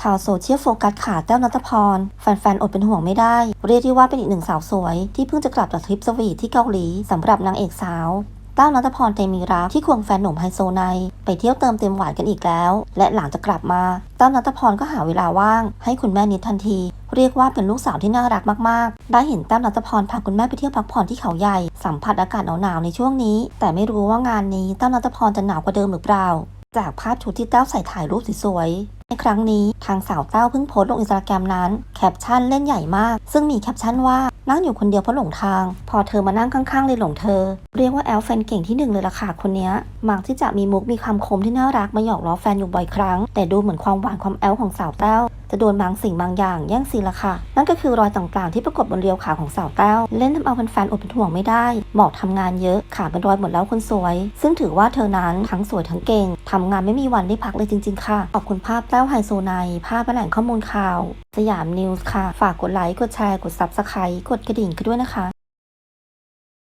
ชาวโซเชียลโฟกัสขาแต้วนัทพร แฟนๆ อดเป็นห่วงไม่ได้ เรียกได้ว่าเป็นอีกหนึ่งสาวสวย ที่เพิ่งจะกลับจากทริปสวีทที่เกาหลีสำหรับนางเอกสาวแต้วนัทพรเตมีรักที่ควงแฟนหนุ่มไฮโซไนไปเที่ยวเติมเต็มหวานกันอีกแล้ว และหลังจากกลับมาแต้วนัทพรก็หาเวลาว่าง ให้คุณแม่นิดทันที เรียกว่าเป็นลูกสาวที่น่ารักมากๆ ได้เห็นแต้วนัทพรพาคุณแม่ไปเที่ยวพักผ่อนที่เขาใหญ่ สัมผัสอากาศหนาวๆในช่วงนี้ แต่ไม่รู้ว่างานนี้แต้วนัทพรจะหนาวกว่าเดิมหรือเปล่า จากภาพชุดที่แต้วใส่ถ่ายรูปสวย ในครั้งนี้ทางสาวแต้วเพิ่งโพสต์ลงอินสตาแกรมนั้นแคปชั่นเล่นใหญ่มาก ซึ่งมีแคปชั่นว่า นั่งอยู่คนเดียวเพราะหลงทาง พอเธอมานั่งข้างๆเลยหลงเธอ เรียกว่าแอลแฟนเก่งที่หนึ่งเลยล่ะค่ะคนนี้มักที่จะมีมุกมีคำคมที่น่ารักมาหยอกล้อแฟนอยู่บ่อยครั้ง แต่ดูเหมือนความหวานความแอลของสาวแต้วจะโดนบางสิ่งบางอย่างแย่งซีนละค่ะ นั่นก็คือรอยต่างๆที่ปรากฏบนเรียวขาของสาวแต้ว เล่นทำเอาแฟนๆอดเป็นห่วงไม่ได้บอกทำงานเยอะ ขาเป็นรอยหมดแล้วคนสวย ซึ่งถือว่าเธอนั้นทั้งสวยทั้งเก่งทำงานไม่มีวันได้พักเลยจริงๆค่ะ ขอบคุณภาพแต้วไฮโซไนภาพแหล่งข้อมูลข่าว สยามนิวส์ค่ะ ฝากกดไลค์ กดแชร์ กดซับสไครต์กดดกระดิ่งกันด้วยนะคะ